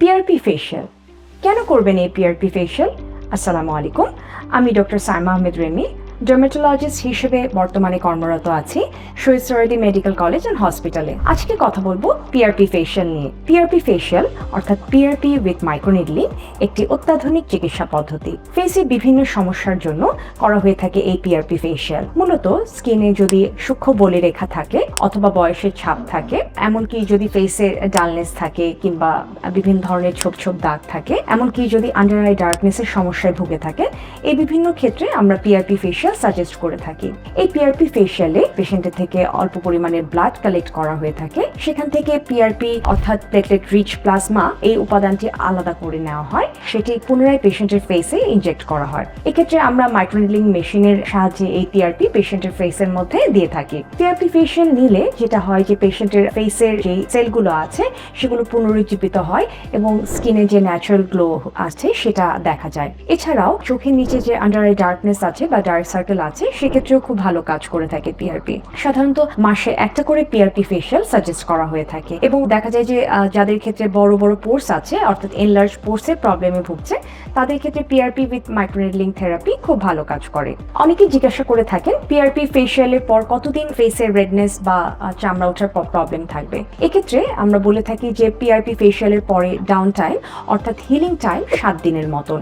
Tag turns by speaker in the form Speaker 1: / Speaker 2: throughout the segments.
Speaker 1: PRP facial কেন করবেন এই পিআরপি ফেশিয়াল আসসালামু আলাইকুম আমি ডক্টর সাইমা আহমেদ রেমি ডার্মেটোলজিস্ট হিসেবে বর্তমানে কর্মরত আছি সরদি মেডিকেল কলেজ অ্যান্ড হসপিটালে আজকে কথা বলব পিআরপি ফেশিয়াল নিয়ে। পিআরপি ফেশিয়াল অর্থাৎ পিআরপি উইথ মাইক্রোনিডলিং একটি অত্যাধুনিক চিকিৎসা পদ্ধতি। ফেসে বিভিন্ন সমস্যার জন্য করা হয়ে থাকে এই পিআরপি ফেশিয়াল মূলত স্কিনে যদি সূক্ষ্ম বলি রেখা থাকে অথবা বয়সের ছাপ থাকে, এমনকি যদি ফেসের ডালনেস থাকে কিংবা বিভিন্ন ধরনের ছোপ ছোপ দাগ থাকে, এমনকি যদি আন্ডার আই ডার্কনেসের সমস্যায় ভুগে থাকে, এই বিভিন্ন ক্ষেত্রে আমরা পিআরপি ফেশিয়াল সাজেস্ট করে থাকি। এই পিআরপি ফেশিয়ালে পেশেন্টের থেকে অল্প পরিমাণের ব্লাড কালেক্ট করা হয়ে থাকে। সেখান থেকে পিআরপি অর্থাৎ প্লেটলেট রিচ প্লাজমা এই উপাদানটি আলাদা করে নেওয়া হয়। সেটি পুনরায় পেশেন্টের ফেসে ইনজেক্ট করা হয়। এক্ষেত্রে আমরা মাইক্রোনিডলিং মেশিনের সাহায্যে এই পিআরপি পেশেন্টের ফেসের মধ্যে দিয়ে থাকি। পিআরপি ফেশিয়াল নিলে যেটা হয় যে পেশেন্টের ফেসের যে সেলগুলো আছে, সেগুলো পুনরুজ্জীবিত হয় এবং স্কিনে যে ন্যাচারাল গ্লো আছে সেটা দেখা যায়। এছাড়াও চোখের নিচে যে আন্ডার আই ডার্কনেস আছে বা ডার্ক সার্কেল আছে, সেক্ষেত্রেও খুব ভালো কাজ করে থাকে পিআরপি সাধারণত মাসে একটা করে পিআরপি ফেশিয়াল সাজেস্ট করা হয়ে থাকে এবং দেখা যায় যে যাদের ক্ষেত্রে বড় বড় পোর্স আছে, অর্থাৎ এনলার্জ পোর্সের প্রবলেমে ভুগছে, তাদের ক্ষেত্রে পিআরপি উইথ মাইক্রোনেডলিং থেরাপি খুব ভালো কাজ করে। অনেকেই জিজ্ঞাসা করে থাকেন পিআরপি ফেশিয়ালের পর কতদিন ফেসের রেডনেস বা চামড়া ওঠার প্রবলেম থাকবে? এক্ষেত্রে আমরা বলে থাকি যে পিআরপি ফেশিয়ালের পরে ডাউন টাইম অর্থাৎ হিলিং টাইম সাত দিনের মতন।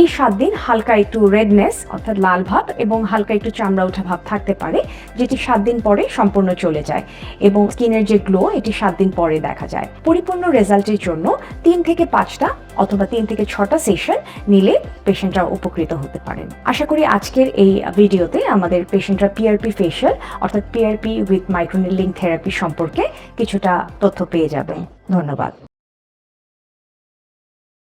Speaker 1: এই সাত দিন হালকা একটু রেডনেস অর্থাৎ লাল ভাব এবং হালকা একটু চামড়া ওঠা ভাব থাকতে পারে, যেটি সাত দিন পরে সম্পূর্ণ চলে যায় এবং স্কিনের যে গ্লো এটি সাত দিন পরে দেখা যায়। পরিপূর্ণ রেজাল্টের জন্য তিন থেকে পাঁচটা অথবা তিন থেকে ছটা সেশন নিলে পেশেন্টরা উপকৃত হতে পারেন। আশা করি আজকের এই ভিডিওতে আমাদের পেশেন্টরা পিআরপি ফেশিয়াল অর্থাৎ পিআরপি উইথ মাইক্রোনিলিং থেরাপি সম্পর্কে কিছুটা তথ্য পেয়ে যাবেন। ধন্যবাদ।